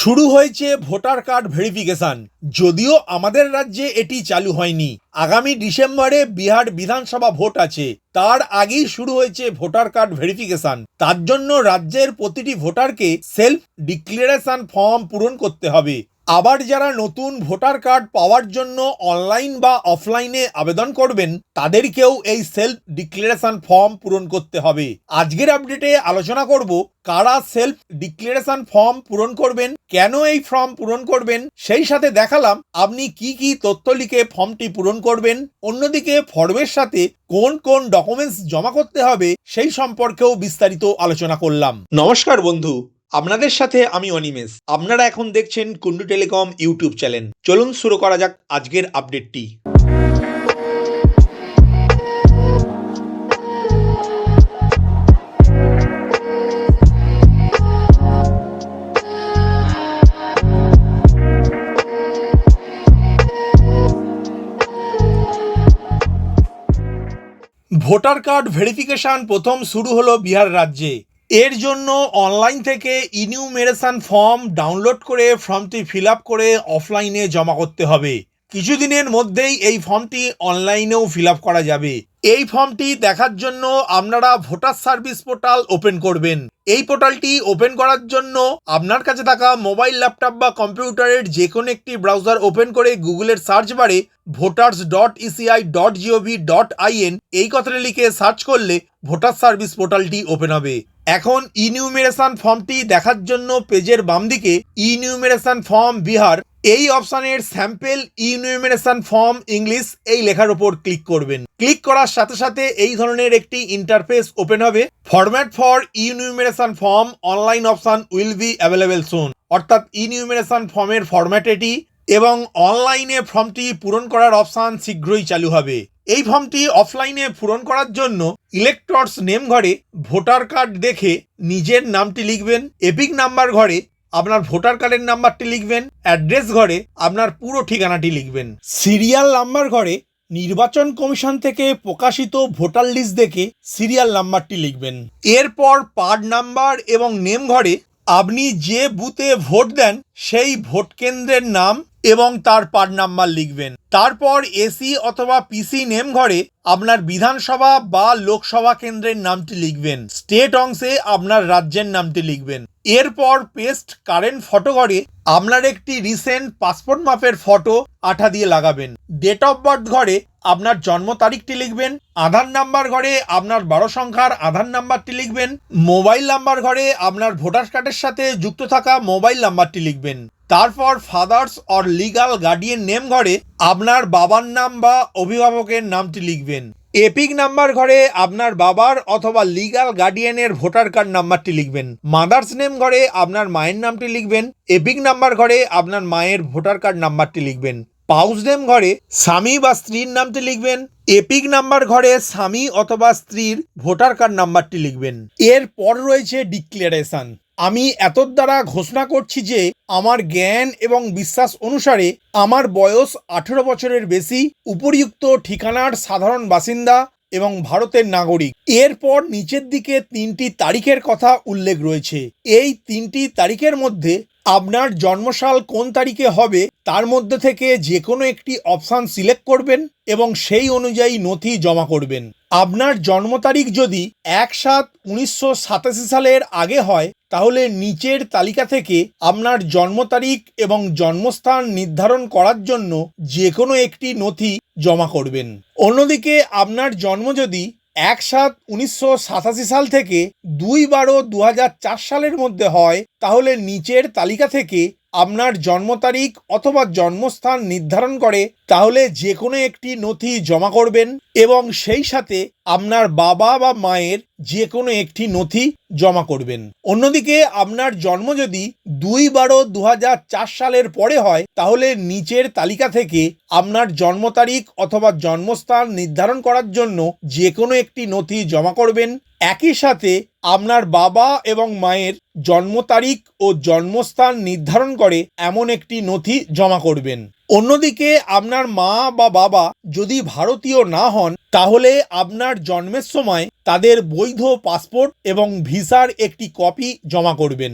শুরু হয়েছে voter card verification. যদিও আমাদের রাজ্যে এটি চালু হয়নি। আগামী ডিসেম্বরে বিহার বিধানসভা ভোট আছে। তার আগেই শুরু হয়েছে ভোটার কার্ড ভেরিফিকেশন। তার জন্য রাজ্যের প্রতিটি ভোটারকে সেলফ ডিক্লারেশন ফর্ম পূরণ করতে হবে। আবার যারা নতুন ভোটার কার্ড পাওয়ার জন্য অনলাইন বা অফলাইনে আবেদন করবেন, তাদেরকেও এই সেলফ ডিক্লারেশন ফর্ম পূরণ করতে হবে। আজকের আপডেটে আলোচনা করব, কারা সেলফ ডিক্লারেশন ফর্ম পূরণ করবেন, কেন এই ফর্ম পূরণ করবেন, সেই সাথে দেখালাম আপনি কি কি তথ্য লিখে ফর্মটি পূরণ করবেন, অন্যদিকে ফর্মের সাথে কোন কোন ডকুমেন্টস জমা করতে হবে, সেই সম্পর্কেও বিস্তারিত আলোচনা করলাম। নমস্কার বন্ধু আপনাদের সাথে আমি অনিমেষ। আপনারা এখন দেখছেন কুন্ডু টেলিকম ইউটিউব চ্যানেল। চলুন শুরু করা যাক আজকের আপডেটটি। ভোটার কার্ড ভেরিফিকেশন প্রথম শুরু হলো বিহার রাজ্যে। এর জন্য অনলাইন থেকে ইনিউমেরেশন ফর্ম ডাউনলোড করে ফর্মটি ফিল আপ করে অফলাইনে জমা করতে হবে। কিছুদিনের মধ্যেই এই ফর্মটি অনলাইনেও ফিল আপ করা যাবে। এই ফর্মটি দেখার জন্য আপনারা ভোটার সার্ভিস পোর্টাল ওপেন করবেন। এই পোর্টালটি ওপেন করার জন্য আপনার কাছে থাকা মোবাইল ল্যাপটপ বা কম্পিউটারের যে কোনো একটি ব্রাউজার ওপেন করে গুগলের search bar voters dot ECI dot GOV dot IN এই কথাটা লিখে সার্চ করলে ভোটার সার্ভিস পোর্টালটি ওপেন হবে। এখন ইনিউমেরেশন ফর্মটি দেখার জন্য পেজের বাম দিকে ইনিউমেরেশন ফর্ম বিহার, এই অপশনের স্যাম্পেল ইনিউমেরেশন ফর্ম ইংলিশ এই লেখার উপর ক্লিক করবেন। ক্লিক করার সাথে সাথে এই ধরনের একটি ইন্টারফেস ওপেন হবে। Format for enumeration form online option will be available soon অর্থাৎ ইনিউমেরেশন ফর্মের ফরম্যাট এটি এবং অনলাইনে ফর্মটি পূরণ করার অপশান শীঘ্রই চালু হবে। এই ফর্মটি অফলাইনে পূরণ করার জন্য ইলেক্টরস নেম ঘরে ভোটার কার্ড দেখে নিজের নামটি লিখবেন, এপিক নাম্বার ঘরে আপনার ভোটার কার্ডের নাম্বারটি লিখবেন অ্যাড্রেস ঘরে আপনার পুরো ঠিকানাটি লিখবেন। সিরিয়াল নাম্বার ঘরে নির্বাচন কমিশন থেকে প্রকাশিত ভোটার লিস্ট দেখে সিরিয়াল নাম্বারটি লিখবেন। এরপর পার্ট নাম্বার এবং নেম ঘরে আপনি যে বুথে ভোট দেন, সেই ভোট কেন্দ্রের নাম এবং তার পার্ট নাম্বার লিখবেন। তারপর এসি অথবা পিসি নেম ঘরে আপনার বিধানসভা বা লোকসভা কেন্দ্রের নামটি লিখবেন। স্টেট অংশে আপনার রাজ্যের নামটি লিখবেন। এরপর পেস্ট কারেন্ট ফটো ঘরে আপনার একটি রিসেন্ট পাসপোর্ট মাপের ফটো আঠা দিয়ে লাগাবেন। ডেট অফ বার্থ ঘরে আপনার জন্ম তারিখটি লিখবেন। আধার নাম্বার ঘরে আপনার বারো সংখ্যার আধার নাম্বারটি লিখবেন। মোবাইল নাম্বার ঘরে আপনার ভোটার কার্ডের সাথে যুক্ত থাকা মোবাইল নাম্বারটি লিখবেন। তারপর father's or legal guardian name ঘরে আপনার বাবার নাম বা অভিভাবকের নামটি লিখবেন। এপিক নাম্বার ঘরে আপনার বাবার অথবা লিগাল গার্ডিয়ানের ভোটার কার্ড নাম্বারটি লিখবেন। মাদার্স নেম ঘরে আপনার মায়ের নামটি লিখবেন। এপিক নাম্বার ঘরে আপনার মায়ের ভোটার কার্ড নাম্বারটি লিখবেন। পাউস নেম ঘরে স্বামী বা স্ত্রীর নামটি লিখবেন। এপিক নাম্বার ঘরে স্বামী অথবা স্ত্রীর ভোটার কার্ড নাম্বারটি লিখবেন। এরপর রয়েছে ডিক্লারেশন আমি এতর দ্বারা ঘোষণা করছি যে আমার জ্ঞান এবং বিশ্বাস অনুসারে আমার বয়স আঠেরো বছরের বেশি উপরিউক্ত ঠিকানার সাধারণ বাসিন্দা এবং ভারতের নাগরিক। এরপর নিচের দিকে তিনটি তারিখের কথা উল্লেখ রয়েছে। এই তিনটি তারিখের মধ্যে আপনার জন্মসাল কোন তারিখে হবে তার মধ্যে থেকে যে কোনো একটি অপশান সিলেক্ট করবেন এবং সেই অনুযায়ী নথি জমা করবেন। আপনার জন্ম তারিখ যদি এক সাত উনিশশো সাতাশি সালের আগে হয় তাহলে নিচের তালিকা থেকে আপনার জন্ম তারিখ এবং জন্মস্থান নির্ধারণ করার জন্য যে কোনো একটি নথি জমা করবেন। অন্যদিকে আপনার জন্ম যদি এক সাত উনিশশো সাতাশি সাল থেকে দুই বারো দু সালের মধ্যে হয়, তাহলে নিচের তালিকা থেকে আপনার জন্ম তারিখ অথবা জন্মস্থান নির্ধারণ করে তাহলে যে কোনো একটি নথি জমা করবেন এবং সেই সাথে আপনার বাবা বা মায়ের যে কোনো একটি নথি জমা করবেন। অন্যদিকে আপনার জন্ম যদি দুই বারো দু সালের পরে হয়, তাহলে নিচের তালিকা থেকে আপনার জন্ম তারিখ অথবা জন্মস্থান নির্ধারণ করার জন্য যে কোনো একটি নথি জমা করবেন। একই সাথে আপনার বাবা এবং মায়ের জন্ম তারিখ ও জন্মস্থান নির্ধারণ করে এমন একটি নথি জমা করবেন। অন্যদিকে আপনার মা বা বাবা যদি ভারতীয় না হন, তাহলে আপনার জন্মের সময় তাদের বৈধ পাসপোর্ট এবং ভিসার একটি কপি জমা করবেন।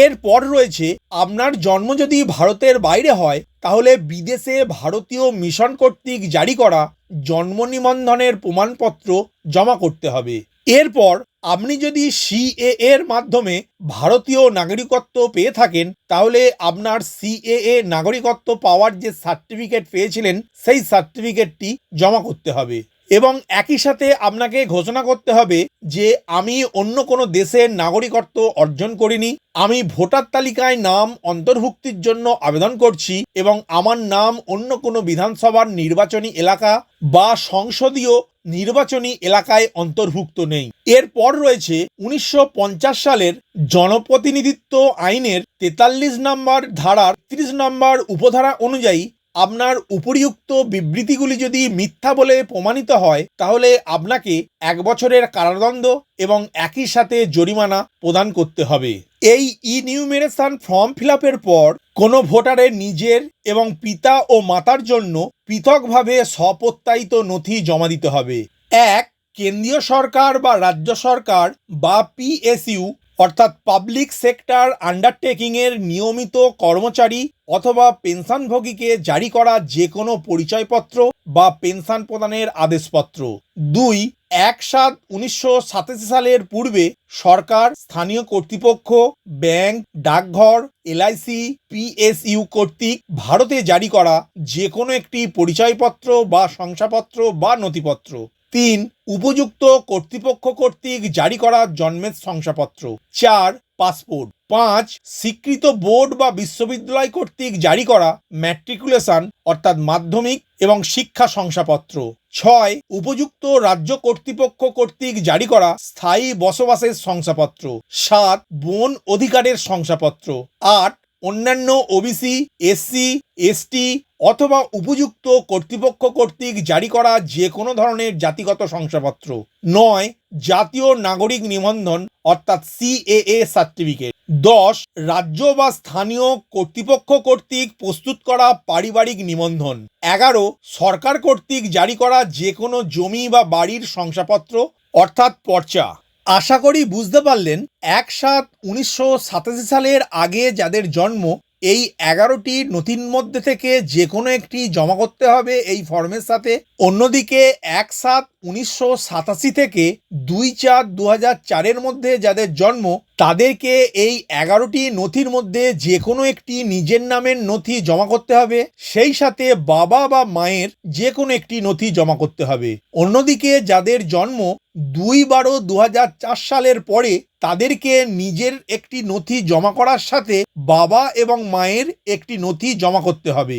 এরপর রয়েছে, আপনার জন্ম যদি ভারতের বাইরে হয়, তাহলে বিদেশে ভারতীয় মিশন কর্তৃক জারি করা জন্ম নিবন্ধনের প্রমাণপত্র জমা করতে হবে। এরপর আপনি যদি সিএ এর মাধ্যমে ভারতীয় নাগরিকত্ব পেয়ে থাকেন, তাহলে আপনার সিএএ নাগরিকত্ব পাওয়ার যে সার্টিফিকেট পেয়েছিলেন, সেই সার্টিফিকেটটি জমা করতে হবে। এবং একই সাথে আপনাকে ঘোষণা করতে হবে যে আমি অন্য কোনো দেশের নাগরিকত্ব অর্জন করিনি। আমি ভোটার তালিকায় নাম অন্তর্ভুক্তির জন্য আবেদন করছি এবং আমার নাম অন্য কোনো বিধানসভার নির্বাচনী এলাকা বা সংসদীয় নির্বাচনী এলাকায় অন্তর্ভুক্ত নেই। এরপর রয়েছে উনিশশো পঞ্চাশ সালের জনপ্রতিনিধিত্ব আইনের তেতাল্লিশ নম্বর ধারার তিরিশ নম্বর উপধারা অনুযায়ী আপনার উপরিউক্ত বিবৃতিগুলি যদি মিথ্যা বলে প্রমাণিত হয়, তাহলে আপনাকে এক বছরের কারাদণ্ড এবং একই সাথে জরিমানা প্রদান করতে হবে। এই ইনিউমেরেশন ফর্ম ফিল পর, কোনো ভোটারের নিজের এবং পিতা ও মাতার জন্য পৃথকভাবে স্বপ্রত্যায়িত নথি জমা দিতে হবে। এক, কেন্দ্রীয় সরকার বা রাজ্য সরকার বা পিএসইউ অর্থাৎ পাবলিক সেক্টর আন্ডারটেকিংয়ের নিয়মিত কর্মচারী অথবা পেনশনভোগীকে জারি করা যে কোনো পরিচয়পত্র বা পেনশন প্রদানের আদেশপত্র। দুই, এক সাত উনিশশো সালের পূর্বে সরকার, স্থানীয় কর্তৃপক্ষ, ব্যাংক, ডাকঘর এলআইসি পিএসইউ কর্তৃক ভারতে জারি করা যে কোনো একটি পরিচয়পত্র বা শংসাপত্র বা নথিপত্র। তিন, উপযুক্ত কর্তৃপক্ষ কর্তৃক জারি করা জন্মের শংসাপত্র। চার, পাসপোর্ট। পাঁচ, স্বীকৃত বোর্ড বা বিশ্ববিদ্যালয় কর্তৃক জারি করা ম্যাট্রিকুলেশন, অর্থাৎ মাধ্যমিক এবং শিক্ষা শংসাপত্র। ছয়, উপযুক্ত রাজ্য কর্তৃপক্ষ কর্তৃক জারি করা স্থায়ী বসবাসের শংসাপত্র। সাত, বন অধিকারের শংসাপত্র। আট অন্যান্য ওবিসি এসসি এসটি অথবা উপযুক্ত কর্তৃপক্ষ কর্তৃক জারি করা যে কোনো ধরনের জাতিগত শংসাপত্র। নয়, জাতীয় নাগরিক নিবন্ধন, অর্থাৎ সিএএ সার্টিফিকেট। দশ, রাজ্য বা স্থানীয় কর্তৃপক্ষ কর্তৃক প্রস্তুত করা পারিবারিক নিবন্ধন। এগারো, সরকার কর্তৃক জারি করা যে কোনো জমি বা বাড়ির শংসাপত্র, অর্থাৎ পর্চা। আশা করি বুঝতে পারলেন, এক সাত উনিশশো সাতাশি সালের আগে যাদের জন্ম, এই এগারোটি নথির মধ্যে থেকে যে কোনো একটি জমা করতে হবে এই ফর্মের সাথে। অন্যদিকে এক সাত উনিশশো সাতাশি থেকে দুই চার দু হাজার চারের মধ্যে যাদের জন্ম, তাদেরকে এই এগারোটি নথির মধ্যে যে কোনো একটি নিজের নামের নথি জমা করতে হবে। সেই সাথে বাবা বা মায়ের যে কোনো একটি নথি জমা করতে হবে। অন্যদিকে যাদের জন্ম দুই বারো দু সালের পরে, তাদেরকে নিজের একটি নথি জমা করার সাথে বাবা এবং মায়ের একটি নথি জমা করতে হবে।